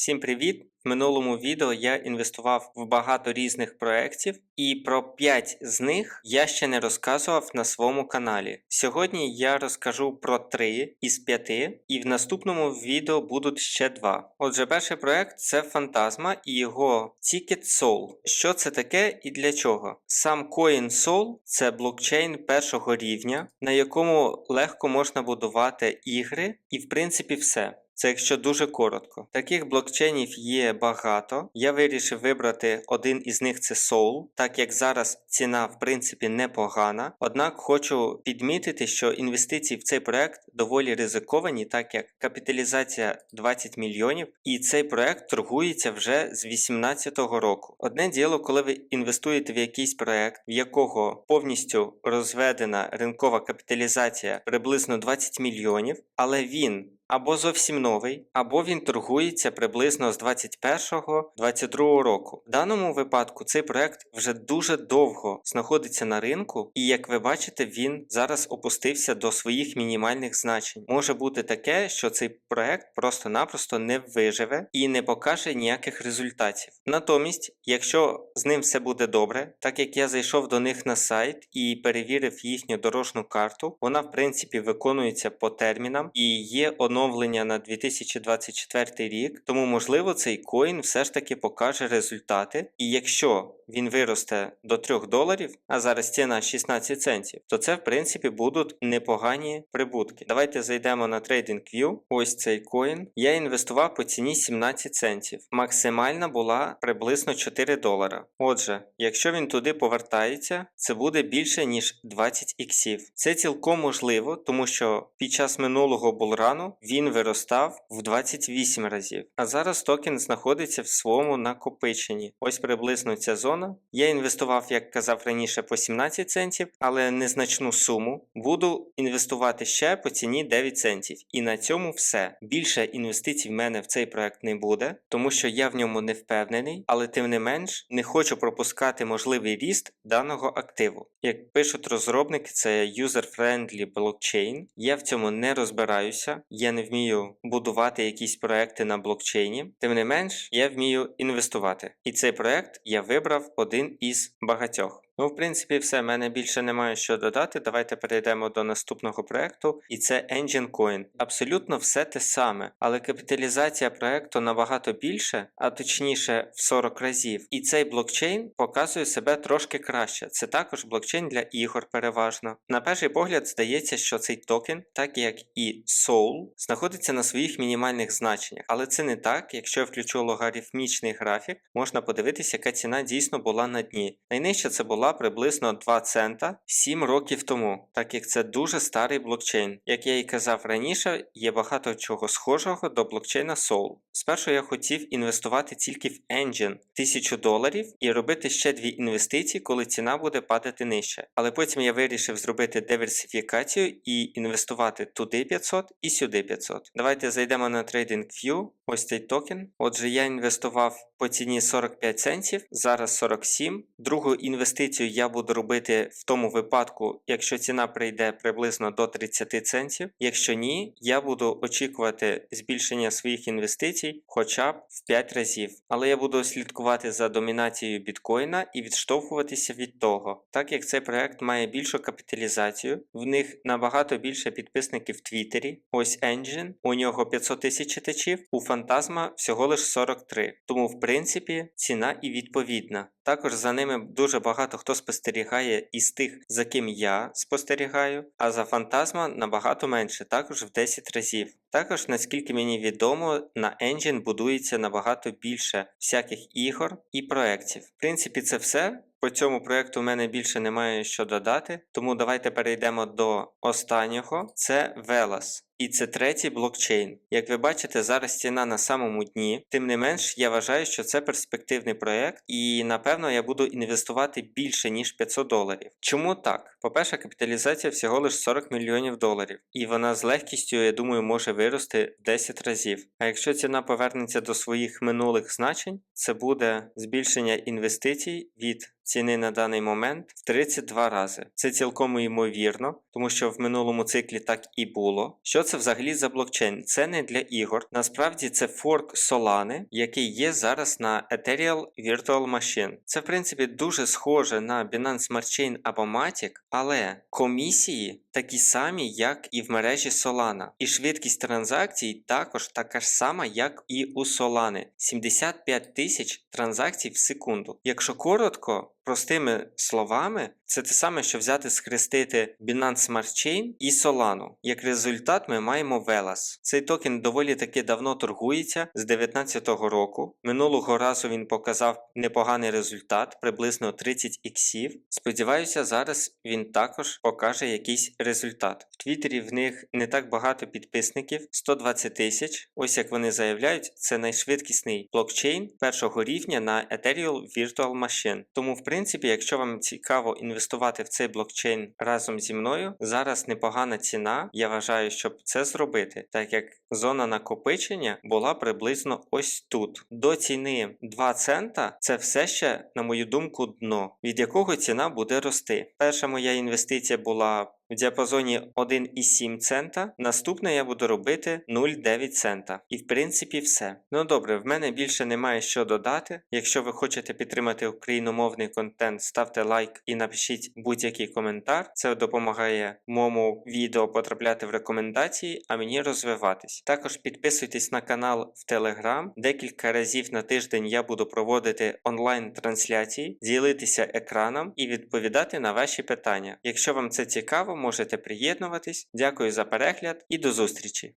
Всім привіт! В минулому відео я інвестував в багато різних проєктів, і про 5 з них я ще не розказував на своєму каналі. Сьогодні я розкажу про 3 із 5, і в наступному відео будуть ще 2. Отже, перший проєкт це Фантазма і його Ticket Soul. Що це таке і для чого? Сам Coin Soul це блокчейн першого рівня, на якому легко можна будувати ігри, і в принципі все. Це якщо дуже коротко. Таких блокчейнів є багато. Я вирішив вибрати один із них це Soul, так як зараз ціна в принципі непогана. Однак хочу підмітити, що інвестиції в цей проект доволі ризиковані, так як капіталізація 20 мільйонів, і цей проект торгується вже з 2018 року. Одне діло, коли ви інвестуєте в якийсь проект, в якого повністю розведена ринкова капіталізація приблизно 20 мільйонів, але він або зовсім новий, або він торгується приблизно з 21-22 року. В даному випадку цей проект вже дуже довго знаходиться на ринку, і як ви бачите, він зараз опустився до своїх мінімальних значень. Може бути таке, що цей проект просто-напросто не виживе і не покаже ніяких результатів. Натомість, якщо з ним все буде добре, так як я зайшов до них на сайт і перевірив їхню дорожну карту, вона в принципі виконується по термінам і є оновлення на 2024 рік, тому можливо цей коін все ж таки покаже результати. І якщо він виросте до 3 доларів, а зараз ціна 16 центів, то це в принципі будуть непогані прибутки. Давайте зайдемо на TradingView. Ось цей коін. Я інвестував по ціні 17 центів. Максимальна була приблизно 4 долара. Отже, якщо він туди повертається, це буде більше ніж 20 іксів. Це цілком можливо, тому що під час минулого булрану він виростав в 28 разів. А зараз токен знаходиться в своєму накопиченні. Ось приблизно ця зона. Я інвестував, як казав раніше, по 17 центів, але незначну суму. Буду інвестувати ще по ціні 9 центів. І на цьому все. Більше інвестицій в мене в цей проект не буде, тому що я в ньому не впевнений, але тим не менш не хочу пропускати можливий ріст даного активу. Як пишуть розробники, це user-friendly блокчейн. Я в цьому не розбираюся, я не вмію будувати якісь проекти на блокчейні. Тим не менш, я вмію інвестувати. І цей проект я вибрав один із багатьох. Ну, в принципі, все, в мене більше немає що додати. Давайте перейдемо до наступного проекту, і це Engine Coin. Абсолютно все те саме, але капіталізація проекту набагато більше, а точніше в 40 разів. І цей блокчейн показує себе трошки краще. Це також блокчейн для ігор переважно. На перший погляд здається, що цей токен, так як і Soul, знаходиться на своїх мінімальних значеннях, але це не так. Якщо я включу логарифмічний графік, можна подивитися, яка ціна дійсно була на дні. Найнижча це була приблизно 2 цента 7 років тому, так як це дуже старий блокчейн. Як я і казав раніше, є багато чого схожого до блокчейна Soul. Спершу я хотів інвестувати тільки в Engine 1000 доларів і робити ще дві інвестиції, коли ціна буде падати нижче. Але потім я вирішив зробити диверсифікацію і інвестувати туди 500 і сюди 500. Давайте зайдемо на TradingView, ось цей токен. Отже, я інвестував по ціні 45 центів, зараз 47. Другу інвестицію я буду робити в тому випадку, якщо ціна прийде приблизно до 30 центів. Якщо ні, я буду очікувати збільшення своїх інвестицій хоча б в 5 разів. Але я буду слідкувати за домінацією біткоїна і відштовхуватися від того, так як цей проект має більшу капіталізацію, в них набагато більше підписників в Твіттері. Ось Engine, у нього 500 тисяч читачів, у Фантазма всього лиш 43. Тому, в принципі, ціна і відповідна. Також за ними дуже багато хто спостерігає із тих, за ким я спостерігаю, а за фантазма набагато менше, також в 10 разів. Також, наскільки мені відомо, на Engine будується набагато більше всяких ігор і проєктів. В принципі, це все. По цьому проєкту в мене більше немає що додати, тому давайте перейдемо до останнього. Це Velas. І це третій блокчейн. Як ви бачите, зараз ціна на самому дні. Тим не менш, я вважаю, що це перспективний проєкт, і напевно я буду інвестувати більше ніж 500 доларів. Чому так? По-перше, капіталізація всього лише 40 мільйонів доларів, і вона з легкістю, я думаю, може вирости в 10 разів. А якщо ціна повернеться до своїх минулих значень, це буде збільшення інвестицій від ціни на даний момент в 32 рази. Це цілком ймовірно, тому що в минулому циклі так і було. Що це взагалі за блокчейн? Це не для ігор. Насправді це форк Solana, який є зараз на Ethereal Virtual Machine. Це в принципі дуже схоже на Binance Smart Chain або Matic, але комісії такі самі, як і в мережі Solana. І швидкість транзакцій також така ж сама, як і у Solana. 75 тисяч транзакцій в секунду. Якщо коротко, простими словами, це те саме, що взяти схрестити Binance Smart Chain і Solana. Як результат, ми маємо Velas. Цей токен доволі таки давно торгується з 2019 року. Минулого разу він показав непоганий результат, приблизно 30 іксів. Сподіваюся, зараз він також покаже якийсь результат. В Твіттері в них не так багато підписників 120 тисяч. Ось як вони заявляють, це найшвидкісний блокчейн першого рівня на Ethereal Virtual Machine. Тому, в принципі, якщо вам цікаво інвестувати в цей блокчейн разом зі мною, зараз непогана ціна. Я вважаю, щоб це зробити, так як зона накопичення була приблизно ось тут. До ціни 2 цента це все ще, на мою думку, дно, від якого ціна буде рости. Перша моя інвестиція була в діапазоні 1,7 цента. Наступне я буду робити 0,9 цента. І в принципі все. Ну добре, в мене більше немає що додати. Якщо ви хочете підтримати україномовний контент, ставте лайк і напишіть будь-який коментар. Це допомагає моєму відео потрапляти в рекомендації, а мені розвиватись. Також підписуйтесь на канал в Telegram. Декілька разів на тиждень я буду проводити онлайн-трансляції, ділитися екраном і відповідати на ваші питання. Якщо вам це цікаво, можете приєднуватись. Дякую за перегляд і до зустрічі!